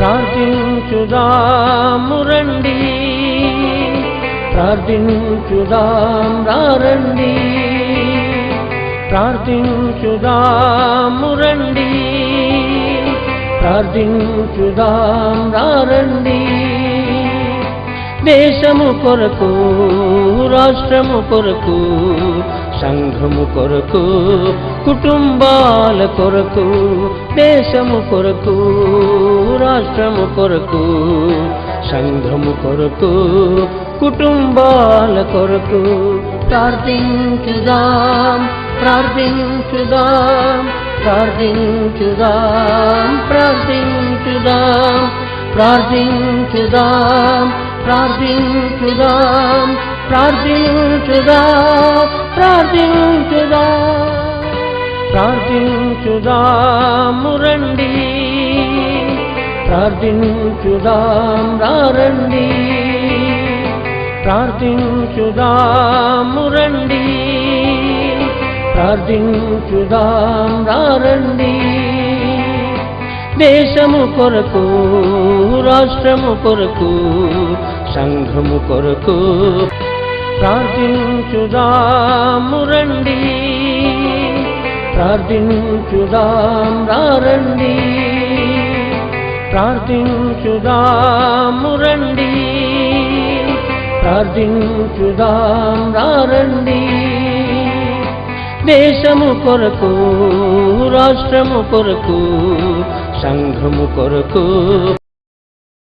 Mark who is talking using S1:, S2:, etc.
S1: ప్రార్థించుదాము రండి. ప్రార్థించుదాం రండి. ప్రార్థించుదాము రండి. ప్రార్థించుదాం రండి. దేశము కొరకు రాష్ట్రము కొరకు సంఘము కొరకు కుటుంబాల కొరకు దేశము కొరకు రాష్ట్రము కొరకు సంఘము కొరకు కుటుంబాల కొరకు ప్రార్థించుదాం ప్రార్థించుదాం ప్రార్థించుదాం ప్రార్థించుదాం ప్రార్థించుదాం ప్రార్థించుదాం ప్రార్థించుదా ప్రార్థించుదా ప్రార్థించుదాము రండి ప్రార్థించుదాం రండి ప్రార్థించుదాము రండి ప్రార్థించుదాం రండి దేశము కొరకు రాష్ట్రము కొరకు సంఘము కొరకు ప్రార్థించుదాము రండి ప్రార్థించుదాం రండి ప్రార్థించుదాము రండి ప్రార్థించుదాం రండి దేశము కొరకు రాష్ట్రము కొరకు సంఘము కొరకు